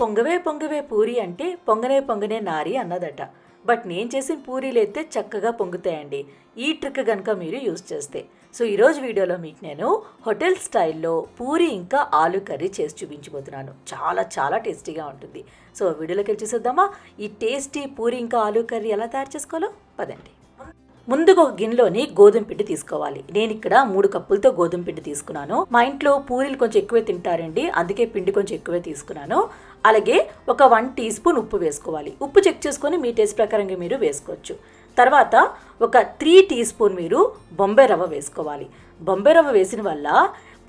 పొంగవే పొంగవే పూరి అంటే పొంగనే పొంగనే నారి అన్నదట. బట్ నేను చేసిన పూరీలు అయితే చక్కగా పొంగుతాయండి. ఈ ట్రిక్ కనుక మీరు యూస్ చేస్తే. సో ఈరోజు వీడియోలో మీకు నేను హోటల్ స్టైల్లో పూరి ఇంకా ఆలు కర్రీ చేసి చూపించబోతున్నాను. చాలా చాలా టేస్టీగా ఉంటుంది. సో వీడియోలోకి వెళ్ళి చూసేద్దామా? ఈ టేస్టీ పూరి ఇంకా ఆలు కర్రీ ఎలా తయారు చేసుకోవాలో? పదండి. ముందుగా ఒక గిన్నెలోని గోధుమ పిండి తీసుకోవాలి. నేను ఇక్కడ మూడు కప్పులతో గోధుమ పిండి తీసుకున్నాను. మా ఇంట్లో పూరీలు కొంచెం ఎక్కువే తింటారండి. అందుకే పిండి కొంచెం ఎక్కువే తీసుకున్నాను. అలాగే ఒక వన్ టీ స్పూన్ ఉప్పు వేసుకోవాలి. ఉప్పు చెక్ చేసుకొని మీ టేస్ట్ ప్రకారంగా మీరు వేసుకోవచ్చు. తర్వాత ఒక త్రీ టీ స్పూన్ మీరు బొంబే రవ్వ వేసుకోవాలి. బొంబే రవ్వ వేసిన వల్ల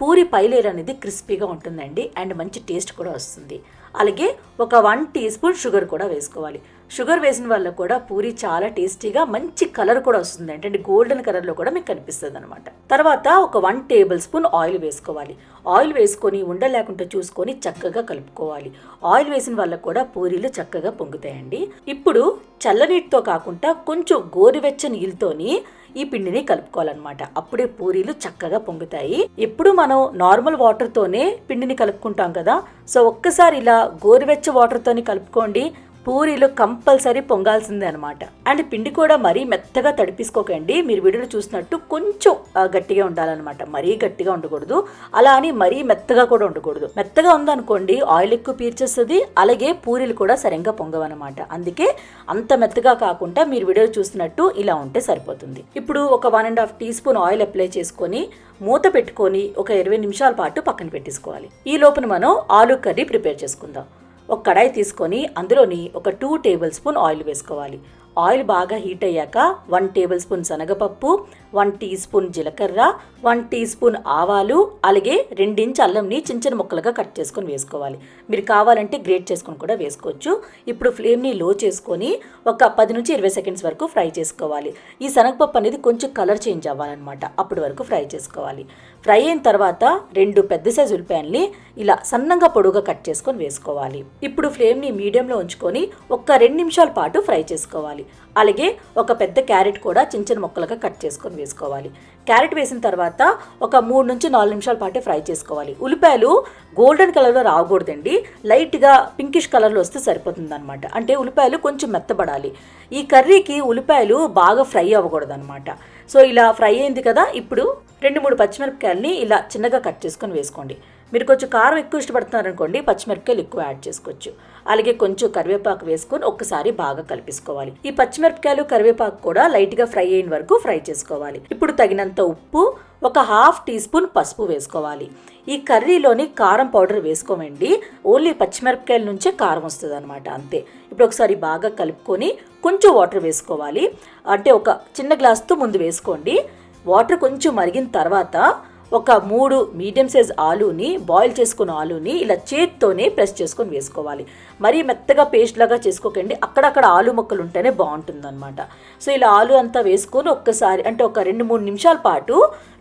పూరి పైలేరు అనేది క్రిస్పీగా ఉంటుందండి. అండ్ మంచి టేస్ట్ కూడా వస్తుంది. అలాగే ఒక వన్ టీ స్పూన్ షుగర్ కూడా వేసుకోవాలి. షుగర్ వేసిన వల్ల కూడా పూరి చాలా టేస్టీగా మంచి కలర్ కూడా వస్తుంది. అంటే గోల్డెన్ కలర్లో కూడా మీకు కనిపిస్తుంది అనమాట తర్వాత ఒక వన్ టేబుల్ స్పూన్ ఆయిల్ వేసుకోవాలి. ఆయిల్ వేసుకొని ఉండ లేకుండా చూసుకొని చక్కగా కలుపుకోవాలి. ఆయిల్ వేసిన వల్ల కూడా పూరీలు చక్కగా పొంగుతాయండి. ఇప్పుడు చల్లనీటితో కాకుండా కొంచెం గోరువెచ్చని నీళ్ళతోని ఈ పిండిని కలుపుకోవాలన్నమాట. అప్పుడే పూరీలు చక్కగా పొంగుతాయి. ఎప్పుడు మనం నార్మల్ వాటర్తోనే పిండిని కలుపుకుంటాం కదా. సో ఒక్కసారి ఇలా గోరువెచ్చ వాటర్తోని కలుపుకోండి. పూరీలు కంపల్సరీ పొంగాల్సిందే అనమాట అండ్ పిండి కూడా మరీ మెత్తగా తడిపిసుకోకండి. మీరు వీడియోలో చూసినట్టు కొంచెం గట్టిగా ఉండాలన్నమాట. మరీ గట్టిగా ఉండకూడదు. అలా అని మరీ మెత్తగా కూడా ఉండకూడదు. మెత్తగా ఉందనుకోండి ఆయిల్ ఎక్కువ పీర్చేస్తుంది అలాగే పూరీలు కూడా సరిగ్గా పొంగవన్నమాట. అందుకే అంత మెత్తగా కాకుండా మీరు వీడియోలో చూసినట్టు ఇలా ఉంటే సరిపోతుంది. ఇప్పుడు ఒక one and half teaspoon oil apply చేసుకొని మూత పెట్టుకొని ఒక ఇరవై నిమిషాల పాటు పక్కన పెట్టేసుకోవాలి. ఈ లోపల మనం ఆలు కర్రీ ప్రిపేర్ చేసుకుందాం. ఒక కడాయి తీసుకొని అందులోని ఒక టూ టేబుల్ స్పూన్ ఆయిల్ వేసుకోవాలి. ఆయిల్ బాగా హీట్ అయ్యాక వన్ టేబుల్ స్పూన్ శనగపప్పు వన్ టీ స్పూన్ జీలకర్ర వన్ టీ స్పూన్ ఆవాలు అలాగే రెండించ్ అల్లంని చిన్న చిన్న ముక్కలుగా కట్ చేసుకొని వేసుకోవాలి. మీరు కావాలంటే గ్రేట్ చేసుకొని కూడా వేసుకోవచ్చు. ఇప్పుడు ఫ్లేమ్ని లో చేసుకొని ఒక పది నుంచి ఇరవై సెకండ్స్ వరకు ఫ్రై చేసుకోవాలి. ఈ శనగపప్పు అనేది కొంచెం కలర్ చేంజ్ అవ్వాలన్నమాట. అప్పటి వరకు ఫ్రై చేసుకోవాలి. ఫ్రై అయిన తర్వాత రెండు పెద్ద సైజు ఉల్లిపాయల్ని ఇలా సన్నంగా పొడుగా కట్ చేసుకొని వేసుకోవాలి. ఇప్పుడు ఫ్లేమ్ని మీడియంలో ఉంచుకొని ఒక రెండు నిమిషాల పాటు ఫ్రై చేసుకోవాలి. అలాగే ఒక పెద్ద క్యారెట్ కూడా చిన్న చిన్న ముక్కలుగా కట్ చేసుకొని వేసుకోవాలి. క్యారెట్ వేసిన తర్వాత ఒక మూడు నుంచి నాలుగు నిమిషాల పాటు ఫ్రై చేసుకోవాలి. ఉల్లిపాయలు గోల్డెన్ కలర్లో రాకూడదండి. లైట్గా పింకిష్ కలర్లో వస్తే సరిపోతుంది అనమాట అంటే ఉల్లిపాయలు కొంచెం మెత్తబడాలి. ఈ కర్రీకి ఉల్లిపాయలు బాగా ఫ్రై అవ్వకూడదు అనమాట సో ఇలా ఫ్రై అయింది కదా ఇప్పుడు రెండు మూడు పచ్చిమిరపకాయలని ఇలా చిన్నగా కట్ చేసుకొని వేసుకోండి. మీరు కొంచెం కారం ఎక్కువ ఇష్టపడుతున్నారనుకోండి పచ్చిమిరపకాయలు ఎక్కువ యాడ్ చేసుకోవచ్చు. అలాగే కొంచెం కరివేపాకు వేసుకొని ఒక్కసారి బాగా కలిపేసుకోవాలి. ఈ పచ్చిమిరపకాయలు కరివేపాకు కూడా లైట్గా ఫ్రై అయిన వరకు ఫ్రై చేసుకోవాలి. ఇప్పుడు తగినంత ఉప్పు ఒక హాఫ్ టీ స్పూన్ పసుపు వేసుకోవాలి. ఈ కర్రీలోని కారం పౌడర్ వేసుకోమండి. ఓన్లీ పచ్చిమిరపకాయల నుంచే కారం వస్తుంది అనమాట అంతే. ఇప్పుడు ఒకసారి బాగా కలుపుకొని కొంచెం వాటర్ వేసుకోవాలి. అంటే ఒక చిన్న గ్లాస్తో ముందు వేసుకోండి. వాటర్ కొంచెం మరిగిన తర్వాత ఒక మూడు మీడియం సైజ్ ఆలూని బాయిల్ చేసుకున్న ఆలూని ఇలా చేత్తోనే ప్రెస్ చేసుకొని వేసుకోవాలి. మరీ మెత్తగా పేస్ట్ లాగా చేసుకోకండి. అక్కడక్కడ ఆలు ముక్కలు ఉంటేనే బాగుంటుందన్నమాట. సో ఇలా ఆలు అంతా వేసుకొని ఒక్కసారి అంటే ఒక రెండు మూడు నిమిషాల పాటు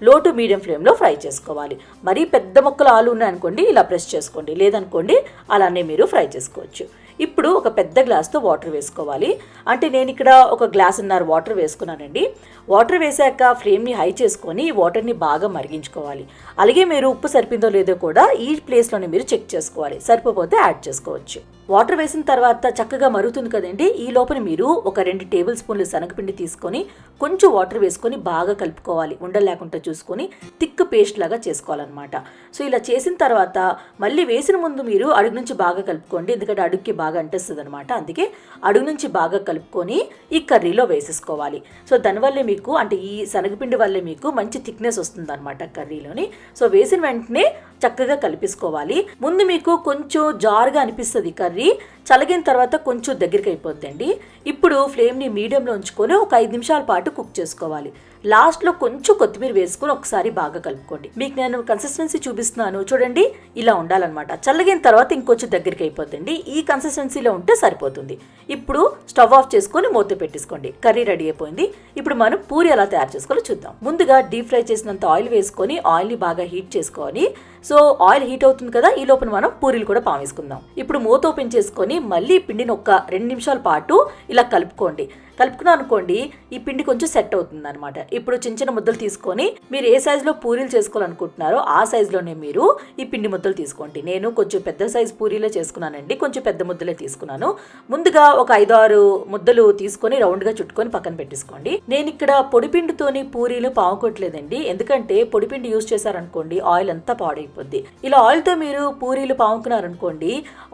లో టు మీడియం ఫ్లేమ్లో ఫ్రై చేసుకోవాలి. మరీ పెద్ద ముక్కలు ఆలు ఉన్నాయనుకోండి ఇలా ప్రెస్ చేసుకోండి. లేదనుకోండి అలానే మీరు ఫ్రై చేసుకోవచ్చు. ఇప్పుడు ఒక పెద్ద గ్లాస్తో వాటర్ వేసుకోవాలి. అంటే నేను ఇక్కడ ఒక గ్లాసున్నర వాటర్ వేసుకున్నానండి. వాటర్ వేసాక ఫ్లేమ్ని హై చేసుకొని ఈ వాటర్ని బాగా మరిగించుకోవాలి. అలాగే మీరు ఉప్పు సరిపోయిందో లేదో కూడా ఈ ప్లేస్లోనే మీరు చెక్ చేసుకోవాలి. సరిపోతే యాడ్ చేసుకోవచ్చు. వాటర్ వేసిన తర్వాత చక్కగా మరుగుతుంది కదండి. ఈ లోపల మీరు ఒక రెండు టేబుల్ స్పూన్లు శనగపిండి తీసుకొని కొంచెం వాటర్ వేసుకొని బాగా కలుపుకోవాలి. ఉండలేకుండా చూసుకొని థిక్ పేస్ట్ లాగా చేసుకోవాలన్నమాట. సో ఇలా చేసిన తర్వాత మళ్ళీ వేసిన ముందు మీరు అడుగు నుంచి బాగా కలుపుకోండి. ఎందుకంటే అడుగుకి బాగా అంటేస్తుంది అనమాట అందుకే అడుగు నుంచి బాగా కలుపుకొని ఈ కర్రీలో వేసేసుకోవాలి. సో దానివల్లే మీకు అంటే ఈ శనగపిండి వల్లే మీకు మంచి థిక్నెస్ వస్తుంది అనమాట కర్రీలోని. సో వేసిన వెంటనే చక్కగా కలిపేసుకోవాలి. ముందు మీకు కొంచెం జారుగా అనిపిస్తుంది కర్రీ. చలిగిన తర్వాత కొంచెం దగ్గరికి అయిపోద్దండి ఇప్పుడు ఫ్లేమ్ని మీడియంలో ఉంచుకొని ఒక ఐదు నిమిషాల పాటు కుక్ చేసుకోవాలి. లాస్ట్లో కొంచెం కొత్తిమీర వేసుకొని ఒకసారి బాగా కలుపుకోండి. మీకు నేను కన్సిస్టెన్సీ చూపిస్తున్నాను. చూడండి ఇలా ఉండాలన్నమాట. చల్లగిన తర్వాత ఇంకొంచెం దగ్గరికి అయిపోతుంది ఈ కన్సిస్టెన్సీలో ఉంటే సరిపోతుంది. ఇప్పుడు స్టవ్ ఆఫ్ చేసుకొని మూత పెట్టేసుకోండి. కర్రీ రెడీ అయిపోయింది. ఇప్పుడు మనం పూరి ఎలా తయారు చేసుకోవాలో చూద్దాం. ముందుగా డీప్ ఫ్రై చేసినంత ఆయిల్ వేసుకొని ఆయిల్ని బాగా హీట్ చేసుకొని సో ఆయిల్ హీట్ అవుతుంది కదా ఈ లోపల మనం పూరీలు కూడా పామేసుకుందాం ఇప్పుడు మూత ఓపెన్ చేసుకొని మళ్ళీ పిండిని ఒక రెండు నిమిషాల పాటు ఇలా కలుపుకోండి. కలుపుకున్నాం అనుకోండి ఈ పిండి కొంచెం సెట్ అవుతుంది అనమాట ఇప్పుడు చిన్న చిన్న ముద్దలు తీసుకొని మీరు ఏ సైజులో పూరీలు చేసుకోవాలనుకుంటున్నారో ఆ సైజులోనే మీరు ఈ పిండి ముద్దలు తీసుకోండి. నేను కొంచెం పెద్ద సైజు పూరీలే చేసుకున్నానండి కొంచెం పెద్ద ముద్దలే తీసుకున్నాను. ముందుగా ఒక ఐదు ఆరు ముద్దలు తీసుకొని రౌండ్గా చుట్టుకొని పక్కన పెట్టేసుకోండి. నేను ఇక్కడ పొడిపిండితోని పూరీలు పాముకోవట్లేదండి ఎందుకంటే పొడిపిండి యూజ్ చేశారనుకోండి ఆయిల్ అంతా పాడైపోద్ది. ఇలా ఆయిల్తో మీరు పూరీలు పాముకున్నారనుకోండి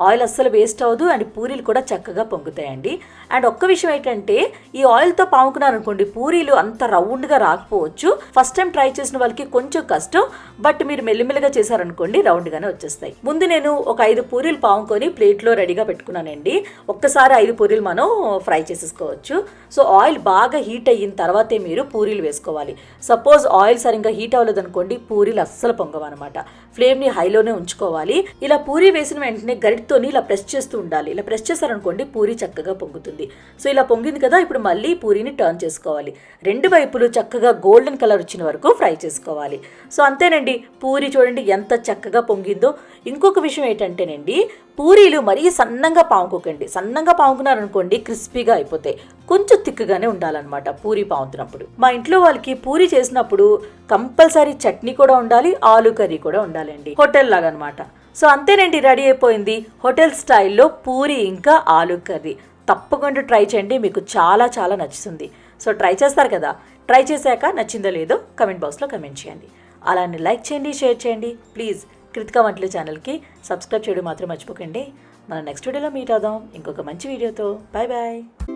ఆయిల్ అస్సలు వేస్ట్ అవ్వదు అండ్ పూరీలు కూడా చక్కగా పొంగుతాయండి. అండ్ ఒక్క విషయం ఏంటంటే ఈ ఆయిల్తో పాముకున్నారనుకోండి పూరీలు అంత రౌండ్గా రాకపోవచ్చు. ఫస్ట్ టైం ట్రై చేసిన వాళ్ళకి కొంచెం కష్టం బట్ మీరు మెల్లిమెల్లిగా చేశారనుకోండి రౌండ్గానే వచ్చేస్తాయి. ముందు నేను ఒక ఐదు పూరీలు పాముకొని ప్లేట్లో రెడీగా పెట్టుకున్నానండి. ఒక్కసారి ఐదు పూరీలు మనం ఫ్రై చేసేసుకోవచ్చు. సో ఆయిల్ బాగా హీట్ అయిన తర్వాతే మీరు పూరీలు వేసుకోవాలి. సపోజ్ ఆయిల్ సరిగ్గా హీట్ అవ్వలేదు అనుకోండి పూరీలు అస్సలు పొంగవన్నమాట ఫ్లేమ్ని హైలోనే ఉంచుకోవాలి. ఇలా పూరీ వేసిన వెంటనే గరిటితోని ఇలా ప్రెస్ చేస్తూ ఉండాలి. ఇలా ప్రెస్ చేశారనుకోండి పూరి చక్కగా పొంగుతుంది. సో ఇలా పొంగింది కదా ఇప్పుడు మళ్ళీ పూరీని టర్న్ చేసుకోవాలి. రెండు వైపులు చక్కగా గోల్డెన్ కలర్ వచ్చిన వరకు ఫ్రై చేసుకోవాలి. సో అంతేనండి. పూరి చూడండి ఎంత చక్కగా పొంగిందో. ఇంకొక విషయం ఏంటంటేనండి పూరీలు మరీ సన్నంగా పాముకోకండి సన్నంగా పాముకున్నారనుకోండి క్రిస్పీగా అయిపోతాయి. కొంచెం తిక్కుగానే ఉండాలన్నమాట పూరి పాముతున్నప్పుడు మా ఇంట్లో వాళ్ళకి పూరి చేసినప్పుడు కంపల్సరీ చట్నీ కూడా ఉండాలి ఆలు కర్రీ కూడా ఉండాలండి. హోటల్ లాగా అనమాట సో అంతేనండి రెడీ అయిపోయింది. హోటల్ స్టైల్లో పూరి ఇంకా ఆలు కర్రీ. తప్పకుండా ట్రై చేయండి. మీకు చాలా చాలా నచ్చుతుంది. సో ట్రై చేస్తారు కదా? ట్రై చేశాక నచ్చిందో లేదో కమెంట్ బాక్స్లో కమెంట్ చేయండి. అలానే లైక్ చేయండి షేర్ చేయండి. ప్లీజ్ కృతిక వంటలు ఛానల్కి సబ్స్క్రైబ్ చేయడం మాత్రం మర్చిపోకండి. మనం నెక్స్ట్ వీడియోలో మీట్ అవుదాం. ఇంకొక మంచి వీడియోతో. Bye bye